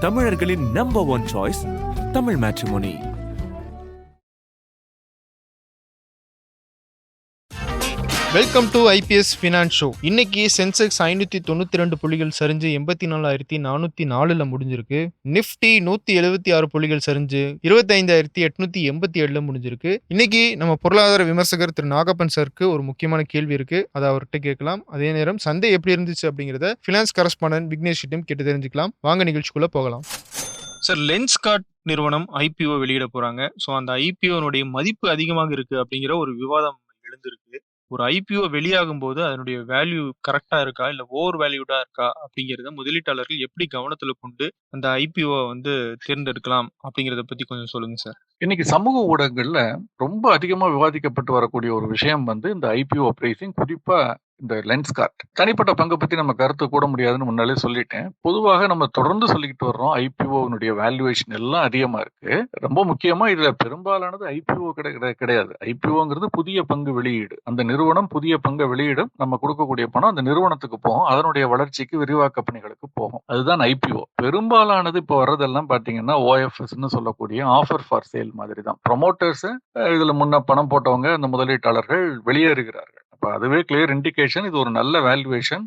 தமிழர்களின் number one choice Tamil matrimony welcome to IPS finance show இன்னைக்கு Sensex ஐநூத்தி தொண்ணூத்தி ரெண்டு புள்ளிகள் சரிஞ்சு எண்பத்தி நாலாயிரத்தி நானூத்தி நாலுல முடிஞ்சிருக்கு. நிஃப்டி நூத்தி எழுபத்தி ஆறு புள்ளிகள் சரிஞ்சு இருபத்தைந்தாயிரத்தி எட்நூத்தி எண்பத்தி ஏழுல முடிஞ்சிருக்கு. இன்னைக்கு நம்ம பொருளாதார விமர்சகர் திரு நாகப்பன் சருக்கு ஒரு முக்கியமான கேள்வி இருக்கு. அதை அவர்கிட்ட கேட்கலாம். அதே நேரம் சந்தை எப்படி இருந்துச்சு அப்படிங்கிறத ஃபினான்ஸ் கரஸ்பாண்டன்ட் விக்னேஷிட்டும் கேட்டு தெரிஞ்சுக்கலாம். வாங்க நிகழ்ச்சிக்குள்ள போகலாம். சார் லென்ஸ் கார்ட் நிறுவனம் ஐபிஓ வெளியிட போறாங்க. ஸோ அந்த ஐபிஓனுடைய மதிப்பு அதிகமாக இருக்கு அப்படிங்கிற ஒரு விவாதம் எழுந்திருக்கு. ஒரு ஐபிஓ வெளியாகும் போது அதனுடைய வேல்யூ கரெக்டா இருக்கா? இல்ல ஓவர் வேல்யூடா இருக்கா? அப்படிங்கறத முதலீட்டாளர்கள் எப்படி கவனத்துல கொண்டு அந்த ஐபிஓ வந்து தேர்ந்தெடுக்கலாம் அப்படிங்கறத பத்தி கொஞ்சம் சொல்லுங்க சார் இன்னைக்கு சமூக ஊடகங்கள்ல ரொம்ப அதிகமா விவாதிக்கப்பட்டு வரக்கூடிய ஒரு விஷயம் வந்து இந்த ஐபிஓ பிரைசிங் குறிப்பா இந்த லென்ஸ் கார்ட் தனிப்பட்ட பங்கை பத்தி நம்ம கருத்து கூட முடியாதுன்னு முன்னாலே சொல்லிட்டேன். பொதுவாக நம்ம தொடர்ந்து சொல்லிக்கிட்டு வர்றோம் ஐபிஓனுடைய வேல்யூவேஷன் எல்லாம் அதிகமா இருக்கு. ரொம்ப முக்கியமா இதுல பெரும்பாலானது ஐபிஓ கிடையாது. ஐபிஓங்கிறது புதிய பங்கு வெளியீடு. அந்த நிறுவனம் புதிய பங்கு வெளியிடும் நம்ம கொடுக்கக்கூடிய பணம் அந்த நிறுவனத்துக்கு போகும் அதனுடைய வளர்ச்சிக்கு விரிவாக்க பணிகளுக்கு போகும். அதுதான் ஐபிஓ பெரும்பாலானது இப்போ வர்றதெல்லாம் பாத்தீங்கன்னா ஓஎஃப்எஸ்ன்னு சொல்லக்கூடிய ஆஃபர் ஃபார் சேல் மாதிரி தான் ப்ரொமோட்டர்ஸ் இதுல முன்ன பணம் போட்டவங்க அந்த முதலீட்டாளர்கள் வெளியேறுகிறார்கள். அப்போ அதுவே கிளியர் இண்டிகேஷன் இது ஒரு நல்ல வேல்யூவேஷன்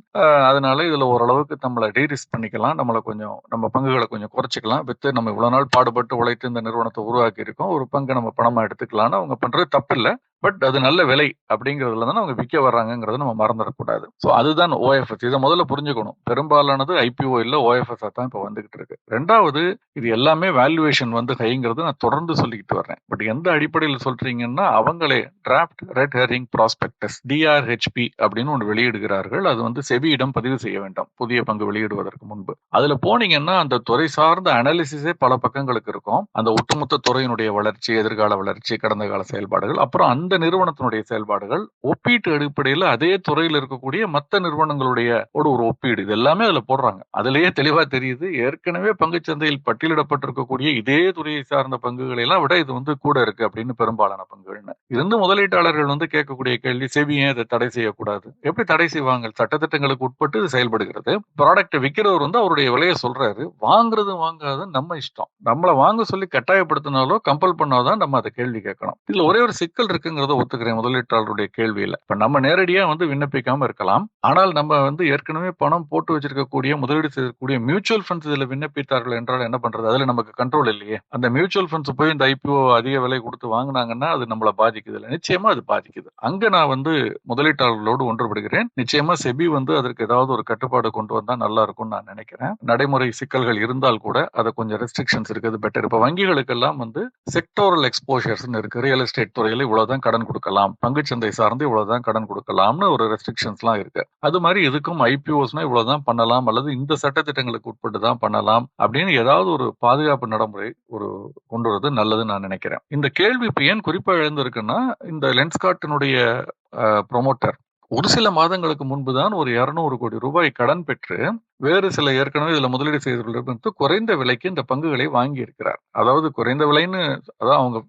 அதனால இதுல ஓரளவுக்கு நம்மளை டீரிஸ்க் பண்ணிக்கலாம். நம்மளை கொஞ்சம் நம்ம பங்குகளை கொஞ்சம் குறைச்சிக்கலாம். வித்து நம்ம இவ்வளோ நாள் பாடுபட்டு உழைத்து இந்த நிறுவனத்தை உருவாக்கி இருக்கோம் ஒரு பங்கு நம்ம பணமா எடுத்துக்கலாம்னு அவங்க பண்றது தப்பு இல்லை பட் அது நல்ல விலை அப்படிங்கிறதுல தான் அவங்க விற்க வர்றாங்கிறத நம்ம மறந்துடக்கூடாது. ஸோ அதுதான் ஓஎஃப்எஸ் இதை முதல்ல புரிஞ்சுக்கணும். பெரும்பாலானது ஐபிஓ இல்லை ஓஎஃப்எஸ் தான் இப்போ வந்துகிட்டு இருக்கு. ரெண்டாவது இது எல்லாமே வேல்யூவேஷன் வந்து ஹைங்கிறது நான் தொடர்ந்து சொல்லிக்கிட்டு வர்றேன். பட் எந்த அடிப்படையில் சொல்றீங்கன்னா அவங்களே draft red herring prospectus DRHP அப்படின்னு ஒன்று வெளியிடுகிறார்கள். அது வந்து செவியிடம் பதிவு செய்ய வேண்டாம். புதிய பங்கு வெளியிடுவதற்கு முன்பு. அதுல போனீங்கன்னா அந்த துறை சார்ந்த அனாலிசிஸே பல பக்கங்களுக்கு இருக்கும். அந்த ஒட்டுமொத்த துறையினுடைய வளர்ச்சி எதிர்கால வளர்ச்சி கடந்த கால செயல்பாடுகள். அப்புறம் அந்த நிறுவனத்தினுடைய செயல்பாடுகள் ஒப்பீட்டு அடிப்படையில் அதே துறையில் இருக்கக்கூடிய மற்ற நிறுவனங்களுடைய ஒரு ஒப்பீடு. இது எல்லாமே அதுல போடுறாங்க. அதுலயே தெளிவா தெரியுது. ஏற்கனவே பங்குச்சந்தையில் பட்டியலிடப்பட்டிருக்கக்கூடிய இதே துறையை சார்ந்த பங்குகளை எல்லாம் விட இது வந்து கூட இருக்கு அப்படின்னு பெரும்பாலான பங்குகள்னு. இருந்து முதலீட்டாளர்கள் வந்து கேட்கக்கூடிய கேள்வி செவி ஏன் இதை தடை செய்யக்கூடாது? எப்படி தடை செய்வாங்க? சட்டத்திட்டங்களுக்கு உட்பட்டு இது செயல்படுகிறது. ப்ராடக்ட் விற்கிறவர் வந்து அவருடைய விலையை சொல்றாரு. வாங்குறது வாங்காத நம்ம இஷ்டம். நம்மளை வாங்க சொல்லி கட்டாயப்படுத்தினாலோ கம்பல் பண்ணாதான் நம்ம அதை கேள்வி கேட்கணும். இதுல ஒரே ஒரு சிக்கல் இருக்குங்க இருக்குங்கிறத ஒத்துக்கிறேன். முதலீட்டாளருடைய கேள்வியில. இப்ப நம்ம நேரடியா வந்து விண்ணப்பிக்காம இருக்கலாம். ஆனால் நம்ம வந்து ஏற்கனவே பணம் போட்டு வச்சிருக்கக்கூடிய முதலீடு செய்யக்கூடிய மியூச்சுவல் ஃபண்ட்ஸ் இதுல விண்ணப்பித்தார்கள் என்றால் என்ன பண்றது? அதுல நமக்கு கண்ட்ரோல் இல்லையே. அந்த மியூச்சுவல் ஃபண்ட்ஸ் போய் இந்த ஐபிஓ அதிக விலை கொடுத்து வாங்கினாங்கன்னா அது நம்மளை பாதிக்குது இல்லை? நிச்சயமா அது பாதிக்குது. அங்க நான் வந்து முதலீட்டாளர்களோடு ஒன்றுபடுகிறேன். நிச்சயமா செபி வந்து அதற்கு ஏதாவது ஒரு கட்டுப்பாடு கொண்டு வந்தா நல்லா இருக்கும்னு நான் நினைக்கிறேன். நடைமுறை சிக்கல்கள் இருந்தால் கூட அதை கொஞ்சம் ரெஸ்ட்ரிக்ஷன்ஸ் இருக்குது பெட்டர் இப்ப வங்கிகளுக்கெல்லாம் வந்து செக்டோரல் எக்ஸ்போஷர்ஸ் இருக்கு. ரியல் எஸ்டேட் துறையில இவ்வளவுதான் கடன் கொடுக்கலாம். பங்குச்சந்தை சார்ந்து இவ்வளவுதான் கடன் கொடுக்கலாம்னு ஒரு ரெஸ்ட்ரிக்ஷன்ஸ்லாம் இருக்கு. அது மாதிரி இதுக்கும் ஐபிஓஸ்னா இவ்வளவுதான் பண்ணலாம் அல்லது இந்த சட்டத்திட்டங்களுக்கு உட்பட்டு தான் பண்ணலாம் அப்படின்னு ஏதாவது ஒரு பாதுகாப்பு நடைமுறை ஒரு கொண்டு வரது நல்லதுன்னு நான் நினைக்கிறேன். இந்த கேள்வி இப்ப ஏன் குறிப்பா எழுந்திருக்குன்னா இந்த லென்ஸ்கார்ட்டினுடைய ப்ரொமோட்டர் ஒரு சில மாதங்களுக்கு முன்புதான் ஒரு இருநூறு கோடி ரூபாய் கடன் பெற்று வேறு சில ஏற்கனவே இதில் முதலீடு செய்தவர்களிடமிருந்து குறைந்த விலைக்கு இந்த பங்குகளை வாங்கி இருக்கிறார் அதாவது குறைந்த விலைன்னு அதான் அவங்க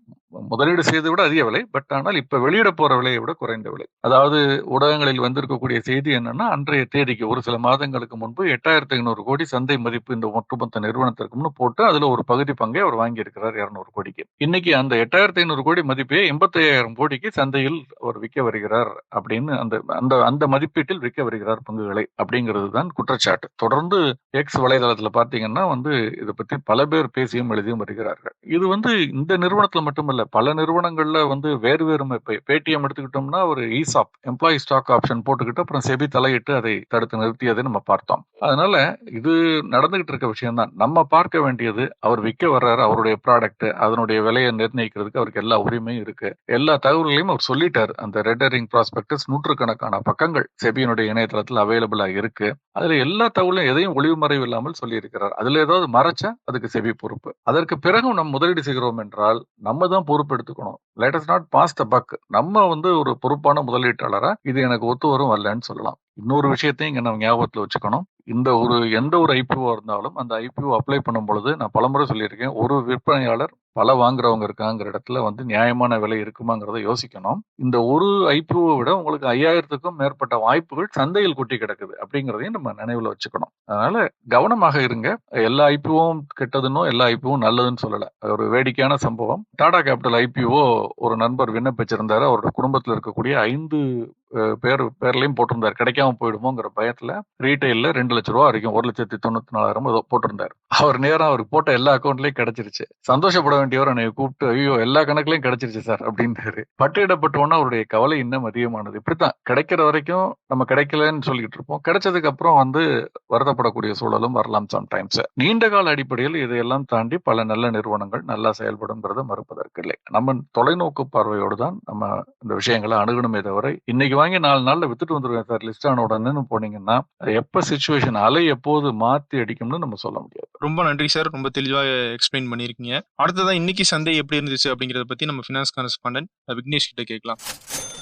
முதலீடு செய்ததை விட அதிக விலை பட் ஆனால் இப்போ வெளியிட போகிற விலையை விட குறைந்த விலை. அதாவது ஊடகங்களில் வந்திருக்கக்கூடிய செய்தி என்னன்னா அன்றைய தேதிக்கு ஒரு சில மாதங்களுக்கு முன்பு எட்டாயிரத்தி ஐநூறு கோடி சந்தை மதிப்பு இந்த ஒட்டுமொத்த நிறுவனத்திற்கும்னு போட்டு அதில் ஒரு பகுதி பங்கை அவர் வாங்கியிருக்கிறார் இரநூறு கோடிக்கு. இன்னைக்கு அந்த எட்டாயிரத்தி ஐநூறு கோடி மதிப்பே எண்பத்தையாயிரம் கோடிக்கு சந்தையில் அவர் விற்க வருகிறார் அப்படின்னு அந்த அந்த அந்த மதிப்பீட்டில் விற்க வருகிறார் பங்குகளை அப்படிங்கிறது தான் குற்றச்சாட்டு. தொடர்ந்து எக்ஸ் வலைதளத்தில் பார்த்தீங்கன்னா வந்து இதை பற்றி பல பேர் பேசியும் எழுதியும் வருகிறார்கள். இது வந்து இந்த நிறுவனத்தில் மட்டுமல்ல பல நிறுவனங்களில் வந்து வேறு வேறு பேடிஎம் எடுத்துக்கிட்டோம்னா ஒரு இசாப் எம்ப்ளாயி ஸ்டாக் ஆப்ஷன் போட்டுக்கிட்டு அப்புறம் செபி தலையிட்டு அதை தடுத்து நிறுத்தியதை நம்ம பார்த்தோம். அதனால இது நடந்துகிட்டு இருக்க விஷயம்தான். நம்ம பார்க்க வேண்டியது அவர் விற்க வர்றாரு அவருடைய ப்ராடக்ட் அதனுடைய விலையை நிர்ணயிக்கிறதுக்கு அவருக்கு எல்லா உரிமையும் இருக்கு. எல்லா தகவல்களையும் அவர் சொல்லிட்டார். அந்த ரெட்டரிங் ப்ராஸ்பெக்டஸ் நூற்றுக்கணக்கான பக்கங்கள் செபியினுடைய இணையதளத்தில் அவைலபிளா இருக்கு. அதுல எல்லா தகவலும் எதையும் ஒளிவு மறைவு இல்லாமல் சொல்லி இருக்கிறார் அதுல ஏதாவது மறைச்சா அதுக்கு செபி பொறுப்பு. அதற்கு பிறகும் நம்ம முதலீடு செய்கிறோம் என்றால் நம்ம தான் பொறுப்பு எடுத்துக்கணும். Latest not pass the buck நம்ம வந்து ஒரு பொறுப்பான முதலீட்டாளரா இது எனக்கு ஒத்து வரும் வரலன்னு சொல்லலாம். இன்னொரு விஷயத்தையும் இங்க நம்ம ஞாபகத்துல வச்சுக்கணும். இந்த ஒரு எந்த ஒரு ஐபிஓ இருந்தாலும் அந்த ஐபிஓ அப்ளை பண்ணும் பொழுது நான் பலமுறை சொல்லியிருக்கேன் ஒரு விற்பனையாளர் பல வாங்குறவங்க இருக்காங்கிற இடத்துல வந்து நியாயமான விலை இருக்குமாங்கிறத யோசிக்கணும். இந்த ஒரு ஐபிஓ விட உங்களுக்கு ஐயாயிரத்துக்கும் மேற்பட்ட வாய்ப்புகள் சந்தையில் கொட்டி கிடக்குது அப்படிங்கிறதையும் நம்ம நினைவில் வச்சுக்கணும். அதனால கவனமாக இருங்க. எல்லா ஐபிஓவும் கெட்டதுன்னு எல்லா ஐபிஓவும் நல்லதுன்னு சொல்லல. ஒரு வேடிக்கையான சம்பவம். டாடா கேபிட்டல் ஐபிஓ ஒரு நண்பர் விண்ணப்பிச்சிருந்தாரு. அவரோட குடும்பத்தில் இருக்கக்கூடிய ஐந்து பேர் பேர்லையும் போட்டிருந்தார். கிடைக்காம போயிடுமோங்கிற பயத்துல ரீட்டைல்ல ரெண்டு லட்ச ரூபா வரைக்கும் ஒரு லட்சத்தி தொண்ணூத்தி நாலாயிரம் ஏதோ போட்டிருந்தார். அவர் நேரம் அவர் போட்ட எல்லா அக்கௌண்ட்லயும் கிடைச்சிருச்சு. சந்தோஷப்பட வேண்டியவர் என்னை கூப்பிட்டு ஐயோ எல்லா கணக்குலயும் கிடைச்சிருச்சு சார் அப்படின்றாரு. பட்டியலிடப்பட்டோன்னா அவருடைய கவலை இன்னும் அதிகமானது. இப்படித்தான் கிடைக்கிற வரைக்கும் நம்ம கிடைக்கலன்னு சொல்லிட்டு இருப்போம். கிடைச்சதுக்கு அப்புறம் வந்து வருத்தப்படக்கூடிய சூழலும் வரலாம் சம்டைம்ஸ் நீண்ட கால அடிப்படையில் இதையெல்லாம் தாண்டி பல நல்ல நிறுவனங்கள் நல்லா செயல்படுங்கிறத மறுப்பதற்கு இல்லை. நம்ம தொலைநோக்கு பார்வையோடு தான் நம்ம இந்த விஷயங்களை அணுகணுமே தவிர இன்னைக்கு வாங்கி நாலு நாள்ல வித்துட்டு வந்துருவேன் சார் லிஸ்ட் ஆன உடனே போனீங்கன்னா எப்ப சுச்சுவேஷன் அலை எப்போது மாத்தி அடிக்கும்னு நம்ம சொல்ல முடியாது. ரொம்ப நன்றி சார். ரொம்ப தெளிவா எக்ஸ்பிளைன் பண்ணியிருக்கீங்க. அடுத்ததான் இன்னைக்கு சந்தை எப்படி இருந்துச்சு அப்படிங்கறத பத்தி நம்ம ஃபினான்ஸ் கரஸ்பாண்டன்ட் விக்னேஷ் கிட்ட கேட்கலாம்.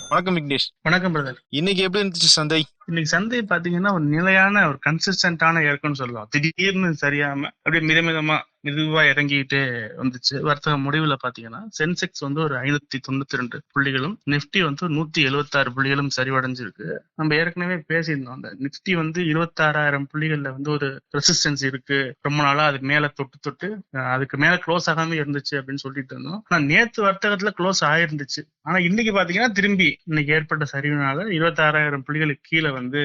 வணக்கம் விக்னேஷ். வணக்கம் பிரதர் இன்னைக்கு எப்படி இருந்துச்சு சந்தை? இன்னைக்கு சந்தை பாத்தீங்கன்னா ஒரு நிலையான ஒரு கன்சிஸ்டன்டான இறக்கம்னு சொல்லலாம். திடீர்னு சரியாம அப்படியே மிதமிதமா மெதுவா இறங்கிட்டு வந்துச்சு. வர்த்தக முடிவுல பாத்தீங்கன்னா சென்செக்ஸ் வந்து ஒரு ஐநூத்தி தொண்ணூத்தி ரெண்டு புள்ளிகளும் நிப்டி வந்து நூத்தி எழுபத்தி ஆறு புள்ளிகளும் சரிவடைஞ்சிருக்கு. நம்ம ஏற்கனவே பேசியிருந்தோம் அந்த நிப்டி வந்து இருபத்தாறாயிரம் புள்ளிகள்ல வந்து ஒரு ரெசிஸ்டன்ஸ் இருக்கு. ரொம்ப நாளா அது மேல தொட்டு தொட்டு அதுக்கு மேல க்ளோஸ் ஆகாம இருந்துச்சு அப்படின்னு சொல்லிட்டு இருந்தோம். ஆனா நேத்து வர்த்தகத்துல க்ளோஸ் ஆயிருந்துச்சு. ஆனா இன்னைக்கு பாத்தீங்கன்னா திரும்பி இன்னைக்கு ஏற்பட்ட சரிவினால இருபத்தாறாயிரம் புள்ளிகளுக்கு கீழே வந்து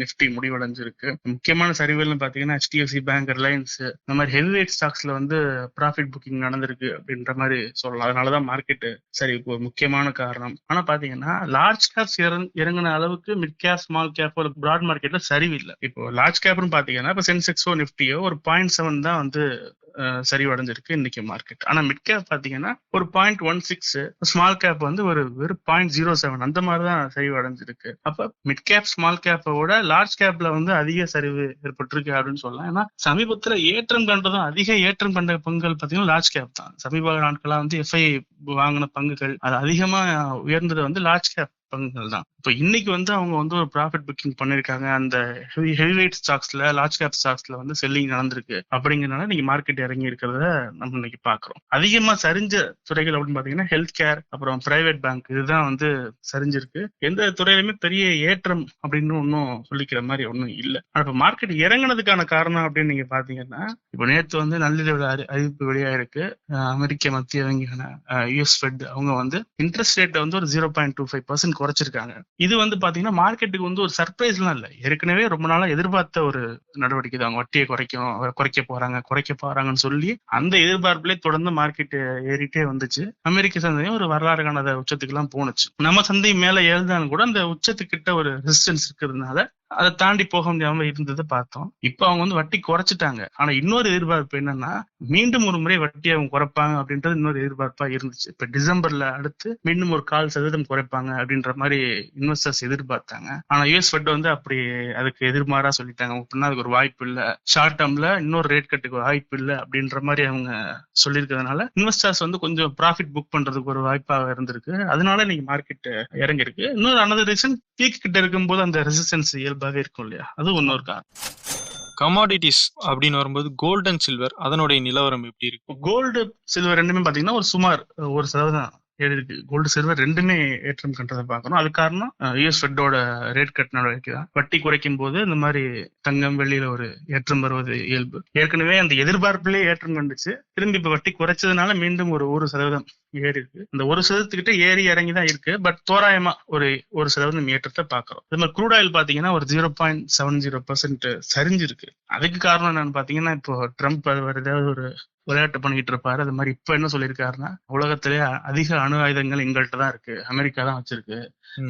நிப்டி முடிவடைஞ்சிருக்கு. முக்கியமான சரிவுகள்னு பாத்தீங்கன்னா ஹெச்டிஎஃப்சி பேங்க் ரிலையன்ஸ் இந்த மாதிரி ஹெவி வெயிட் ஸ்டாக்ஸ்ல வந்து ப்ராஃபிட் புக்கிங் நடந்திருக்கு அப்படின்ற மாதிரி சொல்லலாம். அதனாலதான் மார்க்கெட் சரிவுக்கு ஒரு முக்கியமான காரணம். ஆனா பாத்தீங்கன்னா லார்ஜ் கேப்ஸ் இறங்கின அளவுக்கு மிட் கேப் ஸ்மால் கேப் ஒரு பிராட் மார்க்கெட்ல சரிவு இல்லை. இப்போ லார்ஜ் கேப்னு பாத்தீங்கன்னா இப்போ சென்செக்ஸோ நிப்டியோ ஒரு பாயிண்ட் செவன் தான் வந்து சரிவடைஞ்சிருக்கு. இன்னைக்கு மார்க்கெட் ஆனா மிட் கேப் பாத்தீங்கன்னா ஒரு point one six small cap வந்து ஒரு வெறும் பாயிண்ட் ஜீரோ செவன் அந்த மாதிரி தான் சரிவடைஞ்சிருக்கு. அப்ப மிட் கேப் ஸ்மால் கேப்பை விட லார்ஜ் கேப்ல வந்து அதிக சரிவு ஏற்பட்டிருக்கு அப்படின்னு சொல்லலாம். ஏன்னா சமீபத்துல ஏற்றம் கண்டதும் அதிக ஏற்றம் கண்ட பங்குகள் பாத்தீங்கன்னா லார்ஜ் கேப் தான். சமீப நாட்களா வந்து எஃப்ஐ வாங்கின பங்குகள் அது அதிகமா உயர்ந்தது வந்து லார்ஜ் கேப் பங்குகள் தான். இப்போ இன்னைக்கு வந்து அவங்க வந்து ஒரு ப்ராஃபிட் புக்கிங் பண்ணிருக்காங்க. அந்த ஹெவி ஹெவி ஸ்டாக்ஸ்ல லார்ஜ் கேப் ஸ்டாக்ஸ்ல வந்து செல்லிங் நடந்திருக்கு. அப்படிங்கிறனால இன்னைக்கு மார்க்கெட் இறங்கி இருக்கிறத நம்ம இன்னைக்கு பாக்குறோம். அதிகமா சரிஞ்ச துறைகள் அப்படின்னு பாத்தீங்கன்னா ஹெல்த் கேர் அப்புறம் பிரைவேட் பேங்க் இதுதான் வந்து சரிஞ்சிருக்கு. எந்த துறையிலுமே பெரிய ஏற்றம் அப்படின்னு ஒன்றும் சொல்லிக்கிற மாதிரி ஒன்றும் இல்லை. ஆனால் இப்போ மார்க்கெட் இறங்குனதுக்கான காரணம் அப்படின்னு நீங்க பாத்தீங்கன்னா இப்போ நேற்று வந்து நள்ளிரவு அறி- அறிவிப்பு வெளியாயிருக்கு. அமெரிக்க மத்திய வங்கியான யூஎஸ் ஃபெட் அவங்க வந்து இன்ட்ரெஸ்ட் ரேட்டை வந்து ஒரு zero point two five percent குறைச்சிருக்காங்க. இது வந்து பாத்தீங்கன்னா மார்க்கெட்டுக்கு வந்து ஒரு சர்ப்ரைஸ்லாம் இல்லை. ஏற்கனவே ரொம்ப நாளா எதிர்பார்த்த ஒரு நடவடிக்கை தான். அவங்க வட்டியை குறைக்கும் குறைக்க போறாங்க குறைக்க போறாங்கன்னு சொல்லி அந்த எதிர்பார்ப்புலே தொடர்ந்து மார்க்கெட் ஏறிட்டே வந்துச்சு. அமெரிக்க சந்தையும் ஒரு வரலாறு காணாத உச்சத்துக்கு எல்லாம் போனுச்சு நம்ம சந்தை மேல ஏழுதாலும் கூட அந்த உச்சத்துக்கிட்ட ஒரு ரெசிஸ்டன்ஸ் இருக்கிறதுனால அதை தாண்டி போக முடியாம இருந்ததை பார்த்தோம். இப்போ அவங்க வந்து வட்டி குறைச்சிட்டாங்க. ஆனா இன்னொரு எதிர்பார்ப்பு என்னன்னா மீண்டும் ஒரு முறை வட்டி அவங்க குறைப்பாங்க அப்படின்றது இன்னொரு எதிர்பார்ப்பா இருந்துச்சு. இப்ப டிசம்பர்ல அடுத்து மீண்டும் ஒரு கால் சதவீதம் குறைப்பாங்க அப்படின்ற மாதிரி இன்வெஸ்டர்ஸ் எதிர்பார்த்தாங்க. ஆனா யூஎஸ் ஃபெட் வந்து அப்படி அதுக்கு எதிர்மாறா சொல்லிட்டாங்க. அப்படின்னா அதுக்கு ஒரு வாய்ப்பு இல்ல. ஷார்ட் டேர்ம்ல இன்னொரு ரேட் கட்டுக்கு வாய்ப்பு இல்ல அப்படின்ற மாதிரி அவங்க சொல்லியிருக்கிறதுனால இன்வெஸ்டர்ஸ் வந்து கொஞ்சம் ப்ராஃபிட் புக் பண்றதுக்கு ஒரு வாய்ப்பாக இருந்திருக்கு. அதனால இன்னைக்கு மார்க்கெட் இறங்கிருக்கு இன்னொரு அனதர் ரீசன் பீக் கிட்ட இருக்கும்போது அந்த ரெசிஸ்டன்ஸ் இயல்பாவே இருக்கும் இல்லையா? அது இன்னொரு காரணம். கமாடிட்டிஸ் அப்படின்னு வரும்போது கோல்ட் அண்ட் சில்வர் அதனுடைய நிலவரம் எப்படி இருக்கு? கோல்டு சில்வர் ரெண்டுமே பாத்தீங்கன்னா ஒரு சுமார் ஒரு சதவீதம். கோல்டு சில்வர் ரெண்டுமே ஏற்றம் கண்டதை பார்க்கணும். அது காரணம் யூஎஸ் ஃபெட்டோட ரேட் கட் நடவடிக்கை தான். வட்டி குறைக்கும் போது இந்த மாதிரி தங்கம் வெளியில ஒரு ஏற்றம் வருவது இயல்பு. ஏற்கனவே அந்த எதிர்பார்ப்பிலே ஏற்றம் கண்டுச்சு. திரும்பி இப்ப வட்டி குறைச்சதுனால மீண்டும் ஒரு ஒரு சதவீதம் ஏறி இருக்கு இந்த ஒரு சதவீதத்துக்கிட்ட ஏறி இறங்கி தான் இருக்கு. பட் தோராயமா ஒரு ஒரு சதவீதம் ஏற்றத்தை பாக்குறோம் இது மாதிரி குரூட் ஆயில் பாத்தீங்கன்னா ஒரு zero point seven zero percent சரிஞ்சிருக்கு. அதுக்கு காரணம் என்னன்னு பாத்தீங்கன்னா இப்போ ட்ரம்ப் அது ஏதாவது ஒரு விளையாட்டு பண்ணிட்டு இருப்பாரு. அது மாதிரி இப்ப என்ன சொல்லியிருக்காருன்னா உலகத்திலே அதிக அணு ஆயுதங்கள் எங்கள்கிட்ட தான் இருக்கு. அமெரிக்கா தான் வச்சிருக்கு.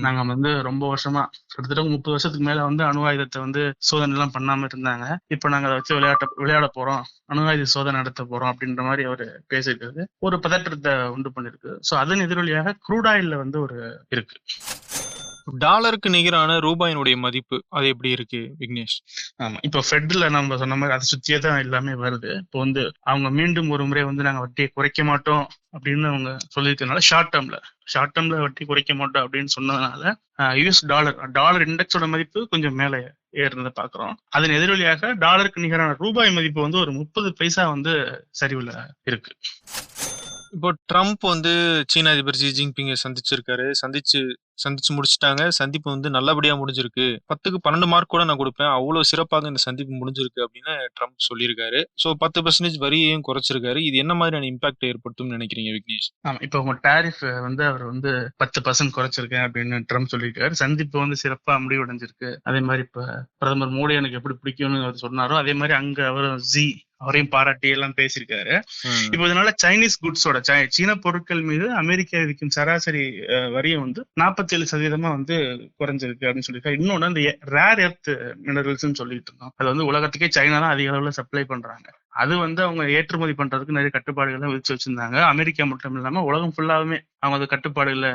நாங்க வந்து ரொம்ப வருஷமா கிட்டத்தட்ட முப்பது வருஷத்துக்கு மேல வந்து அணு ஆயுதத்தை வந்து சோதனை எல்லாம் பண்ணாம இருந்தாங்க. இப்ப நாங்க அதை வச்சு விளையாட்ட விளையாட போறோம். அணு ஆயுத சோதனை நடத்த போறோம் அப்படின்ற மாதிரி அவரு பேசியிருக்கிறது ஒரு பதற்றத்தை உண்டு பண்ணிருக்கு சோ அதன் எதிரொலியாக க்ரூட் ஆயில்ல வந்து ஒரு இருக்கு. டாலருக்கு நிகரான ரூபாயினுடைய மதிப்பு அது எப்படி இருக்கு விக்னேஷ்? ஆமா. இப்போ ஃபெட்ல நம்ம சொன்ன மாதிரி அதை சுத்தியே தான் எல்லாமே வருது. இப்போ வந்து அவங்க மீண்டும் ஒரு முறை வந்து நாங்க வட்டியை குறைக்க மாட்டோம் அப்படின்னு அவங்க சொல்லியிருக்கனால ஷார்ட் டேர்ம்ல ஷார்ட் டேர்ம்ல வட்டி குறைக்க மாட்டோம் அப்படின்னு சொன்னதுனால யூஎஸ் டாலர் டாலர் இண்டெக்ஸோட மதிப்பு கொஞ்சம் மேலே ஏறுனதை பாக்குறோம் அதன் எதிரொலியாக டாலருக்கு நிகரான ரூபாய் மதிப்பு வந்து ஒரு முப்பது பைசா வந்து சரிவுல இருக்கு. இப்போ ட்ரம்ப் வந்து சீன அதிபர் ஜி ஜின்பிங்கை சந்திச்சிருக்காரு. சந்திச்சு சந்திச்சு முடிச்சிட்டாங்க. சந்திப்பு வந்து நல்லபடியா முடிஞ்சிருக்கு. பத்துக்கு பன்னெண்டு மார்க் கூட நான் கொடுப்பேன். அவ்வளவு சிறப்பாக இந்த சந்திப்பு முடிஞ்சிருக்கு அப்படின்னு ட்ரம்ப் சொல்லியிருக்காரு. ஸோ பத்து பர்சன்டேஜ் வரியையும் குறைச்சிருக்காரு. இது என்ன மாதிரியான இம்பாக்ட் ஏற்படுத்தும் நினைக்கிறீங்க விக்னேஷ்? ஆமா இப்போ உங்க டாரிஃப் வந்து அவர் வந்து பத்து பர்சன்ட் குறைச்சிருக்கேன் அப்படின்னு ட்ரம்ப் சொல்லியிருக்காரு. சந்திப்பு வந்து சிறப்பா முடிவடைஞ்சிருக்கு. அதே மாதிரி இப்ப பிரதமர் மோடி எனக்கு எப்படி பிடிக்கும்னு அவர் சொன்னாரோ அதே மாதிரி அங்க அவர் ஜி அவரையும் பாராட்டி எல்லாம் பேசியிருக்காரு. இப்போ இதனால சைனீஸ் குட்ஸோட சீன பொருட்கள் மீது அமெரிக்கா விதிக்கும் சராசரி வரியை வந்து நாற்பத்தி ஏழு சதவீதமா வந்து குறைஞ்சிருக்கு அப்படின்னு சொல்லியிருக்காரு. இன்னொன்னு அந்த ரேர் எர்த் மினரல்ஸ்னு சொல்லிட்டு இருந்தோம். அது வந்து உலகத்துக்கே சைனா தான் அதிக அளவுல சப்ளை பண்றாங்க. அது வந்து அவங்க ஏற்றுமதி பண்றதுக்கு நிறைய கட்டுப்பாடுகளை விதிச்சு வச்சிருந்தாங்க. அமெரிக்கா மட்டும் இல்லாம உலகம் ஃபுல்லாவுமே அவங்க அந்த கட்டுப்பாடுகளை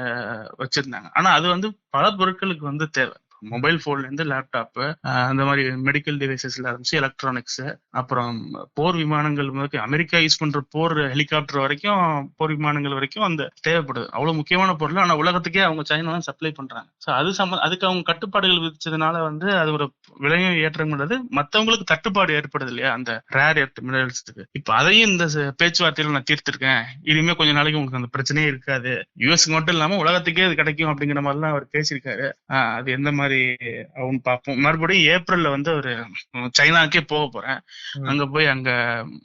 வச்சிருந்தாங்க. ஆனா அது வந்து பல பொருட்களுக்கு வந்து தேவை. மொபைல் போன்ல இருந்து லேப்டாப் அந்த மாதிரி மெடிக்கல் டிவைசஸ்ல ஆரம்பிச்சு எலக்ட்ரானிக்ஸ் அப்புறம் போர் விமானங்கள் அமெரிக்கா யூஸ் பண்ற போர் ஹெலிகாப்டர் வரைக்கும் போர் விமானங்கள் வரைக்கும் அந்த தேவைப்படுது. அவ்வளவு முக்கியமான பொருள் ஆனா உலகத்துக்கே அவங்க சைனா தான் சப்ளை பண்றாங்க. ஸோ அது சம்ம அதுக்கு அவங்க கட்டுப்பாடுகள் விதிச்சதுனால வந்து அது ஒரு விலையும் ஏற்றம்ன்றது மற்றவங்களுக்கு தட்டுப்பாடு ஏற்படுது இல்லையா? அந்த ரேர் எர்த் மினரல்ஸுக்கு இப்போ அதையும் இந்த பேச்சுவார்த்தையில நான் தீர்த்திருக்கேன். இனிமே கொஞ்ச நாளைக்கு உங்களுக்கு அந்த பிரச்சனையே இருக்காது. யூஎஸ்க்கு மட்டும் இல்லாம உலகத்துக்கே அது கிடைக்கும் அப்படிங்கிற மாதிரிலாம் அவர் பேசியிருக்காரு. ஆஹ் அது எந்த மாதிரி அவன் பார்ப்போம். மறுபடியும் ஏப்ரல்ல வந்து உம், சைனாக்கே போக போறேன். அங்க போய் அங்க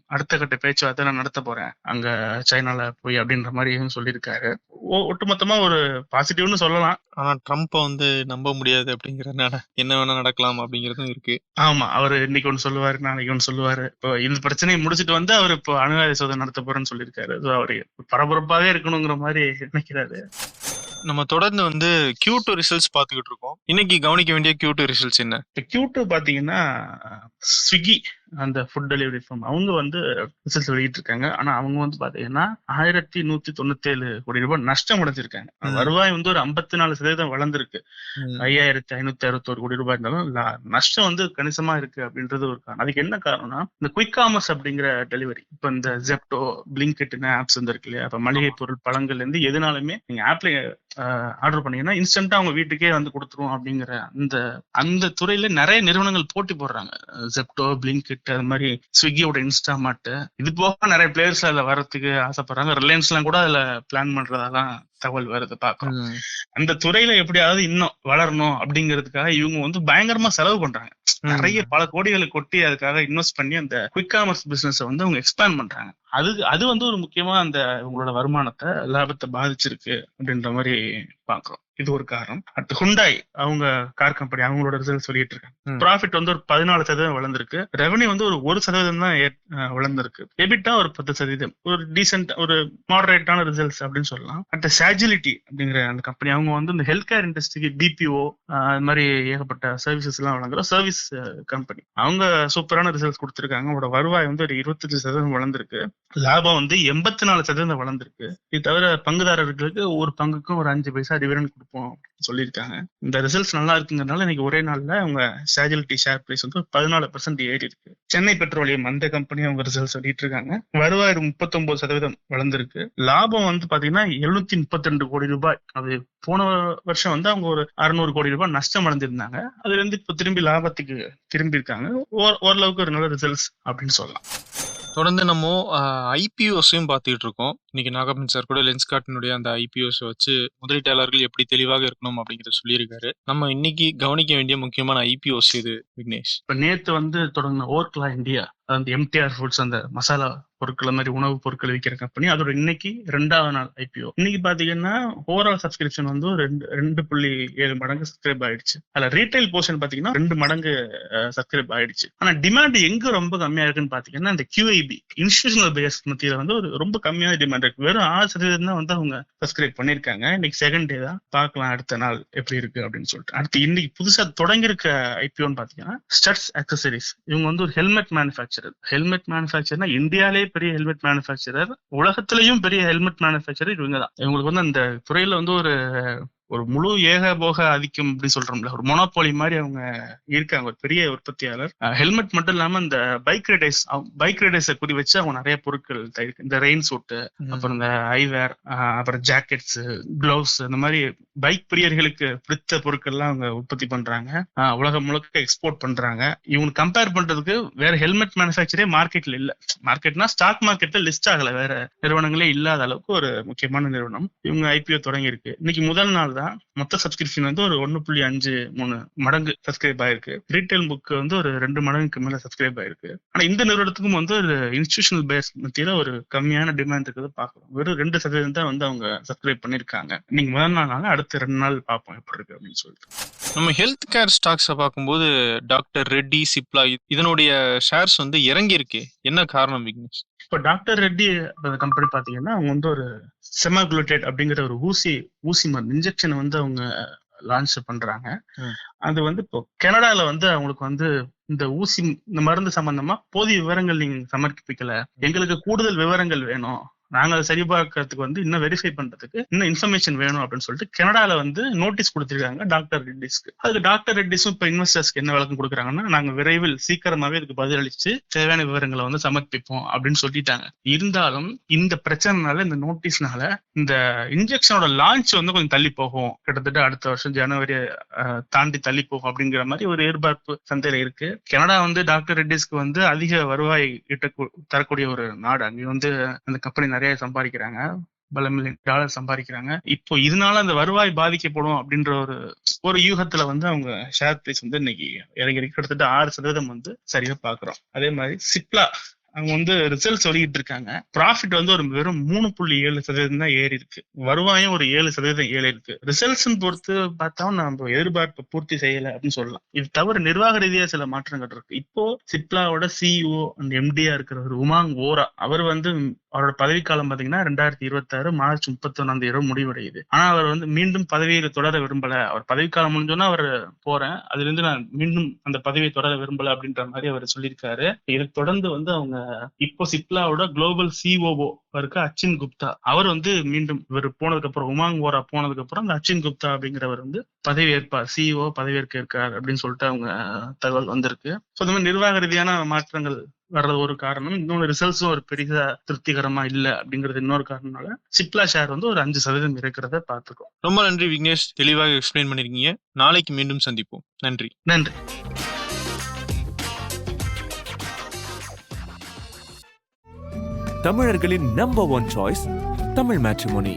அடுத்த கட்ட பேச்சுவார்த்தை நான் நடத்த போறேன். அங்க சைனால போய் அப்படின்ற மாதிரி சொல்லியிருக்காரு. ஒட்டுமொத்தமா ஒரு பாசிட்டிவ்னு சொல்லலாம். ஆனா ட்ரம்ப்பை வந்து நம்ப முடியாது அப்படிங்கறதுனால என்ன வேணா நடக்கலாம் அப்படிங்கறதும் இருக்கு. ஆமா அவரு இன்னைக்கு ஒண்ணு சொல்லுவாரு நாளைக்கு ஒண்ணு சொல்லுவாரு. இப்போ இந்த பிரச்சனையை முடிச்சிட்டு வந்து அவர் இப்போ அணு ஆயுத சோதனை நடத்த போறேன்னு சொல்லியிருக்காரு. அவரு பரபரப்பாவே இருக்கணுங்கிற மாதிரி நினைக்கிறாரு. நம்ம தொடர்ந்து வந்து கியூ டூ ரிசல்ட்ஸ் பாத்துக்கிட்டு இருக்கோம். இன்னைக்கு கவனிக்க வேண்டிய கியூ டூ ரிசல்ட்ஸ் என்ன? இப்போ டூ பாத்தீங்கன்னா ஸ்விக்கி அந்த ஃபுட் டெலிவரி ஃபார்ம் அவங்க வந்து ரிசல்ட்ஸ் வெளியிட்டு இருக்காங்க ஆனா அவங்க வந்து பாத்தீங்கன்னா ஆயிரத்தி நூத்தி தொண்ணூத்தி ஏழு கோடி ரூபாய் நஷ்டம் அடைஞ்சிருக்காங்க. வருவாய் வந்து ஒரு ஐம்பத்தி நாலு சதவீதம் வளர்ந்துருக்கு. ஐயாயிரத்தி ஐநூத்தி அறுபத்தோரு கோடி ரூபாய் இருந்தாலும் நஷ்டம் வந்து கணிசமா இருக்கு அப்படின்றது ஒரு காரணம். அதுக்கு என்ன காரணம்னா இந்த குயிக் காமர்ஸ் அப்படிங்கிற டெலிவரி இப்ப இந்த ஜெப்டோ பிளிங்கெட்னு ஆப்ஸ் வந்து இருக்கு இல்லையா? அப்ப மளிகை பொருள் பழங்கள்ல இருந்து எதுனாலுமே நீங்க ஆப்ல ஆர்டர் பண்ணீங்கன்னா இன்ஸ்டன்டா அவங்க வீட்டுக்கே வந்து கொடுத்துருவோம் அப்படிங்கிற அந்த அந்த துறையில நிறைய நிறுவனங்கள் போட்டி போடுறாங்க. ஜெப்டோ பிளிங்கெட் அது மாதிரி ஸ்விக்கியோட இன்ஸ்டாமார்ட் இது போக நிறைய பிளேயர்ஸ் அதுல வரதுக்கு ஆசைப்படுறாங்க. ரிலையன்ஸ் எல்லாம் கூட அதுல பிளான் பண்றதாலாம் தகவல் வருது பாக்குறோம். அந்த துறையில எப்படியாவது இன்னும் வளரணும் அப்படிங்கிறதுக்காக இவங்க வந்து பயங்கரமா செலவு பண்றாங்க. நிறைய பல கோடிகளை கொட்டி அதுக்காக இன்வெஸ்ட் பண்ணி அந்த குவிக் காமர்ஸ் பிசினஸ் வந்து அவங்க எக்ஸ்பேண்ட் பண்றாங்க. அது அது வந்து ஒரு முக்கியமா அந்த உங்களோட வருமானத்தை லாபத்தை பாதிச்சிருக்கு அப்படின்ற மாதிரி பாக்குறோம் இது ஒரு காரணம். அடுத்து ஹுண்டாய் அவங்க கார் கம்பெனி அவங்களோட ரிசல்ட் சொல்லிட்டு இருக்காங்க. ப்ராஃபிட் வந்து ஒரு பதினாலு சதவீதம் வளர்ந்துருக்கு. ரெவன்யூ வந்து ஒரு ஒரு சதவீதம் தான் வளர்ந்திருக்கு. எபிட்டா ஒரு பத்து சதவீதம். ஒரு டீசென்ட் ஒரு மாடரேட்டான ரிசல்ட்ஸ் அப்படின்னு சொல்லலாம். அடுத்த சாஜிலிட்டி அப்படிங்கிற அந்த கம்பெனி அவங்க வந்து இந்த ஹெல்த் கேர் இண்டஸ்ட்ரிக்கு பிபிஓ அது மாதிரி ஏகப்பட்ட சர்வீசஸ் எல்லாம் வழங்குற சர்வீஸ் கம்பெனி அவங்க சூப்பரான ரிசல்ட்ஸ் கொடுத்திருக்காங்க. அவங்களோட வருவாய் வந்து ஒரு இருபத்தஞ்சு சதவீதம் வளர்ந்திருக்கு. லாபம் வந்து எண்பத்தி நாலு சதவீதம் வளர்ந்திருக்கு. இது தவிர பங்குதாரர்களுக்கு ஒரு பங்குக்கும் ஒரு அஞ்சு பைசா டிவிடெண்ட் கொடுப்போம் சொல்லியிருக்காங்க. இந்த ரிசல்ட்ஸ் நல்லா இருக்குங்கிறதுனால இன்னைக்கு ஒரே நாள்ல அவங்க சாஜிலிட்டி ஷேர் பிரைஸ் வந்து பதினாலு பர்சன்ட் ஏறி இருக்கு. சென்னை பெட்ரோலியம் அந்த கம்பெனி அவங்க ரிசல்ட் சொல்லிட்டு இருக்காங்க. வருவாய் முப்பத்தொன்பது சதவீதம் வளர்ந்துருக்கு. லாபம் வந்து பாத்தீங்கன்னா எழுநூத்தி முப்பத்தி ரெண்டு கோடி ரூபாய். அது போன வருஷம் வந்து அவங்க ஒரு அறுநூறு கோடி ரூபாய் நஷ்டம் அடைஞ்சிருந்தாங்க. அதுல இருந்து இப்ப திரும்பி லாபத்துக்கு திரும்பி இருக்காங்க. ஓரளவுக்கு ஒரு நல்ல ரிசல்ட்ஸ் அப்படின்னு சொல்லலாம். தொடர்ந்து நம்ம ஐபிஓஸையும் பார்த்துட்டு இருக்கோம் இன்னைக்கு நாகப்பன் சார் கூட லென்ஸ்கார்ட்டினுடைய அந்த ஐபிஓஸ் வச்சு முதலீட்டாளர்கள் எப்படி தெளிவாக இருக்கணும் அப்படிங்கறத சொல்லியிருக்காரு. நம்ம இன்னைக்கு கவனிக்க வேண்டிய முக்கியமான ஐபிஓஸ் இது விக்னேஷ்? இப்ப நேத்து வந்து தொடங்கின ஓர்க்லா இந்தியா அந்த எம்டிஆர் ஃபுட்ஸ் அந்த மசாலா பொருட்கள் மாதிரி உணவுப் பொருட்கள் விற்கிற கம்பெனி அதோட இன்னைக்கு ரெண்டாவது நாள் ஐபிஓ இன்னைக்கு பாத்தீங்கன்னா ஓவரால் சப்ஸ்கிரிப்ஷன் வந்து ரெண்டு ரெண்டு புள்ளி ஏழு மடங்கு சப்ஸ்கிரைப் ஆயிடுச்சு. அதுல ரீட்டைல் போர்ஷன் பாத்தீங்கன்னா ரெண்டு மடங்கு சப்ஸ்கிரைப் ஆயிடுச்சு. ஆனா டிமாண்ட் எங்க ரொம்ப கம்மியா இருக்குன்னு பாத்தீங்கன்னா இந்த கியூஐபி இன்ஸ்டிடியூஷனல் பேஸ் மத்தியில வந்து ஒரு ரொம்ப கம்மியான டிமாண்ட் இருக்கு. வெறும் ஆறு சதவீதம் தான் வந்து அவங்க சப்ஸ்கிரைப் பண்ணிருக்காங்க இன்னைக்கு செகண்ட் டே தான். பார்க்கலாம் அடுத்த நாள் எப்படி இருக்கு அப்படின்னு சொல்லிட்டு. அடுத்து இன்னைக்கு புதுசா தொடங்கியிருக்க ஐபிஓன்னு பாத்தீங்கன்னா ஸ்டட்ஸ் அக்சசரிஸ் இவங்க வந்து ஒரு ஹெல்மெட் மேனுஃபேக்சரர் ஹெல்மெட் மேனுஃபேக்சர்னா இந்தியாலே பெரிய ஹெல்மெட் மேனுஃபேக்சரர் உலகத்திலயும் பெரிய ஹெல்மெட் மேனுஃபேக்சரர் இவங்க தான் இவங்களுக்கு வந்து அந்த துறையில வந்து ஒரு ஒரு முழு ஏகபோக ஆதிக்கம் அப்படி சொல்றோம்ல ஒரு மொனோபோலி மாதிரி அவங்க இருக்காங்க ஒரு பெரிய உற்பத்தியாளர். ஹெல்மெட் மட்டும் இல்லாம இந்த பைக் ரைடர்ஸ் பைக் ரைடர்ஸை குறி வச்சு அவங்க நிறைய பொருட்கள் இந்த ரெயின் சூட்டு அப்புறம் இந்த ஐவேர் அப்புறம் ஜாக்கெட்ஸ் கிளவுஸ் இந்த மாதிரி பைக் பிரியர்களுக்கு பிடித்த பொருட்கள்லாம் அவங்க உற்பத்தி பண்றாங்க. உலகம் முழுக்க எக்ஸ்போர்ட் பண்றாங்க. இவங்க கம்பேர் பண்றதுக்கு வேற ஹெல்மெட் மேனுஃபேக்சரே மார்க்கெட்ல இல்ல. மார்க்கெட்னா ஸ்டாக் மார்க்கெட்ல லிஸ்ட் ஆகல. வேற நிறுவனங்களே இல்லாத அளவுக்கு ஒரு முக்கியமான நிறுவனம். இவங்க ஐபிஓ தொடங்கி இருக்கு இன்னைக்கு முதல் நாள் தான் மொத்த சப்ஸ்கிரிப்ஷன் வந்து ஒரு ஒன்னு புள்ளி அஞ்சு மூணு மடங்கு சப்ஸ்கிரைப் ஆயிருக்கு. ரீட்டைல் புக் வந்து ஒரு ரெண்டு மடங்குக்கு மேல சப்ஸ்கிரைப் ஆயிருக்கு. ஆனா இந்த நிறுவனத்துக்கும் வந்து ஒரு இன்ஸ்டிடியூஷனல் பேஸ் மத்தியில ஒரு கம்மியான டிமாண்ட் இருக்கிறது பாக்குறோம் வெறும் ரெண்டு சதவீதம் தான் வந்து அவங்க சப்ஸ்கிரைப் பண்ணிருக்காங்க இன்னைக்கு முதல் நாள் அடுத்த ரெண்டு நாள் பார்ப்போம் எப்படி இருக்கு அப்படின்னு சொல்லிட்டு. நம்ம ஹெல்த் கேர் ஸ்டாக்ஸை பார்க்கும்போது டாக்டர் ரெட்டி சிப்லா இதனுடைய ஷேர்ஸ் வந்து இறங்கி இருக்கு என்ன காரணம் விக்னேஷ்? இப்போ டாக்டர் ரெட்டி கம்பெனி பாத்தீங்கன்னா அவங்க வந்து ஒரு செமாகுளுட்டேட் அப்படிங்கிற ஒரு ஊசி ஊசி மருந்து இன்ஜெக்ஷன் வந்து அவங்க லான்ச் பண்றாங்க. அது வந்து இப்போ கனடால வந்து அவங்களுக்கு வந்து இந்த ஊசி இந்த மருந்து சம்பந்தமா போதிய விவரங்கள் நீங்க சமர்ப்பிக்கல. எங்களுக்கு கூடுதல் விவரங்கள் வேணும். நாங்க அதை சரிபார்க்கறதுக்கு வந்து இன்னும் வெரிஃபை பண்றதுக்கு இன்னும் இன்ஃபர்மேஷன் வேணும் அப்படின்னு சொல்லிட்டு கனடால வந்து நோட்டீஸ் கொடுத்திருக்காங்க டாக்டர் ரெட்டிஸ்க்கு அதுக்கு டாக்டர் ரெட்டிஸும் இப்ப இன்வெஸ்டர்ஸ்க்கு என்ன விளக்கம் கொடுக்குறாங்கன்னா நாங்க விரைவில் சீக்கிரமாவே இதுக்கு பதிலளிச்சு தேவையான விவரங்களை வந்து சமர்ப்பிப்போம் அப்படின்னு சொல்லிட்டாங்க. இருந்தாலும் இந்த பிரச்சனைனால இந்த நோட்டீஸ்னால இந்த இன்ஜெக்ஷனோட லான்ச் வந்து கொஞ்சம் தள்ளி போகும். கிட்டத்தட்ட அடுத்த வருஷம் ஜனவரி தாண்டி தள்ளி போகும் அப்படிங்கிற மாதிரி ஒரு எதிர்பார்ப்பு சந்தையில இருக்கு. கனடா வந்து டாக்டர் ரெட்டிஸ்க்கு வந்து அதிக வருவாய் ஈட்ட தரக்கூடிய ஒரு நாடு. அங்கே வந்து அந்த கம்பெனி நிறைய சம்பாதிக்கிறாங்க. பல மில்லியன் டாலர் சம்பாதிக்கிறாங்க. இப்போ இதனால அந்த வருவாய் பாதிக்கப்படும் அப்படின்ற ஒரு ஒரு யூகத்துல வந்து அவங்க ஷேர் பிரைஸ் வந்து இன்னைக்கு இறங்கி இருக்கு. கிட்டத்தட்ட ஆறு சதவீதம் வந்து சரியா பாக்குறோம். அதே மாதிரி சிப்லா அவங்க வந்து ரிசல்ட்ஸ் வெளியிட்டு இருக்காங்க. ப்ராஃபிட் வந்து ஒரு வெறும் மூணு புள்ளி ஏழு சதவீதம் தான் ஏறி இருக்கு. வருவாயும் ஒரு ஏழு சதவீதம் ஏறி இருக்கு. ரிசல்ட்ஸ் பொறுத்து பார்த்தா நம்ம எதிர்பார்ப்பை பூர்த்தி செய்யல அப்படின்னு சொல்லலாம். இது தவிர நிர்வாக ரீதியா சில மாற்றங்கள் இருக்கு. இப்போ சிப்லாவோட சிஇஓ அண்ட் எம்டியா இருக்கிற ஒரு உமாங் ஓரா அவர் வந்து அவரோட பதவிக்காலம் பாத்தீங்கன்னா ரெண்டாயிரத்தி இருபத்தி ஆறு மார்ச் முப்பத்தி ஒன்னாம் தேதி முடிவடையுது. ஆனா அவர் வந்து மீண்டும் பதவியில் தொடர விரும்பல. அவர் பதவிக்காலம் முடிஞ்சோன்னா அவர் போறேன். அதுல இருந்து நான் மீண்டும் அந்த பதவியை தொடர விரும்பல அப்படின்ற மாதிரி அவர் சொல்லியிருக்காரு. இதை தொடர்ந்து வந்து அவங்க இப்போ சிப்லாவோட குளோபல் சிஓஓ இருக்க அச்சின் குப்தா. அவர் வந்து மீண்டும் இவர் போனதுக்கு அப்புறம் உமாங் ஓரா போனதுக்கு அப்புறம் அந்த அச்சின் குப்தா அப்படிங்கிறவர் வந்து பதவி ஏற்பார் சிஇஓ பதவியேற்க இருக்கார் அப்படின்னு சொல்லிட்டு அவங்க தகவல் வந்திருக்கு. ஸோ இந்த மாதிரி நிர்வாக ரீதியான மாற்றங்கள் வர்றது ஒரு காரணம். இன்னொன்று ரிசல்ட்ஸும் ஒரு பெரிய திருப்திகரமா இல்ல அப்படிங்கிறது இன்னொரு காரணம்னால சிப்லா ஷேர் வந்து ஒரு அஞ்சு சதவீதம் இருக்கிறத பார்த்துக்கோம் ரொம்ப நன்றி விக்னேஷ். தெளிவாக எக்ஸ்பிளைன் பண்ணிருக்கீங்க. நாளைக்கு மீண்டும் சந்திப்போம். நன்றி. நன்றி. தமிழர்களின் number one choice Tamil matrimony